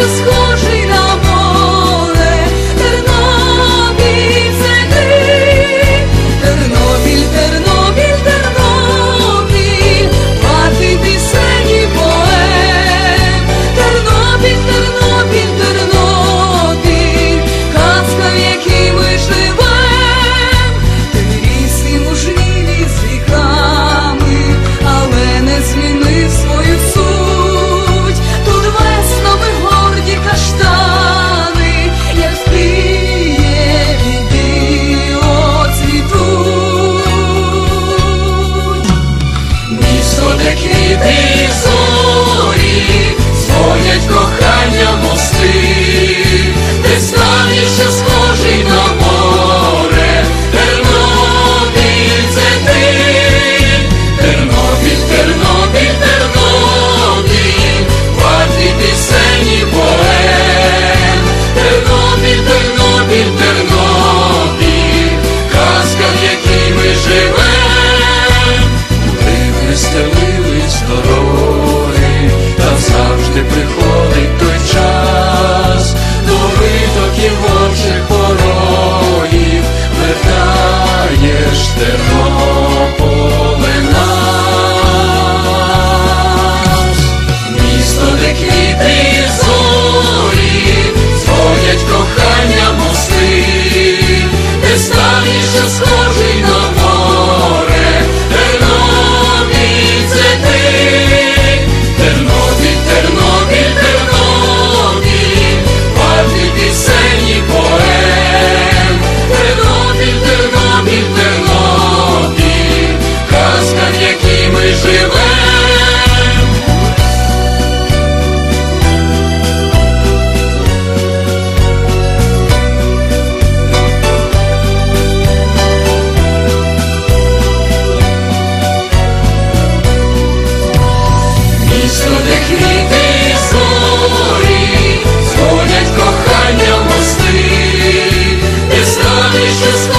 наче схожий. school. Відійди з горі, сходять кохання мости, ти знаєш, що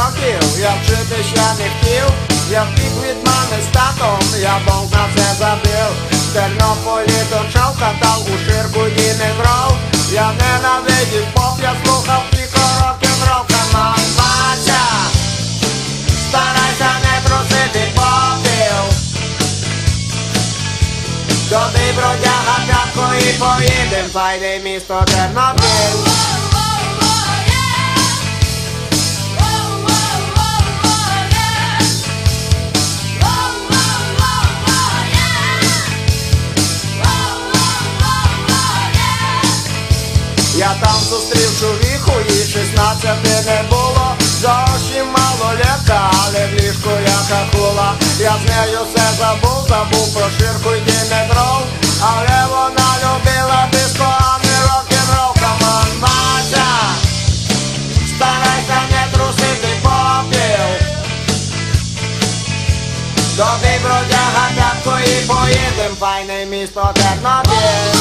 років, я вчити ще не хотів, я втік від мами з татом, я бомб на це забив. Тернополі дочав, катав у ширку діни грав. Я ненавидів поп, я слухав тільки рок-н-рол, Старайся не трусити попіл Туди бродяга п'ятку і поїдем, файне місто Тернопіль Я там зустрів чоловіку, їй 16 не було. Зовсім мало літа, але в ліжку я хахула Я з нею все забув, забув про ширку й діметров Але вона любила диско, а не рок-н-рол. Камон, Вася Старайся не трусити попіл. Тобі бродяга п'ятку і поїдем, файне місто Тернопіль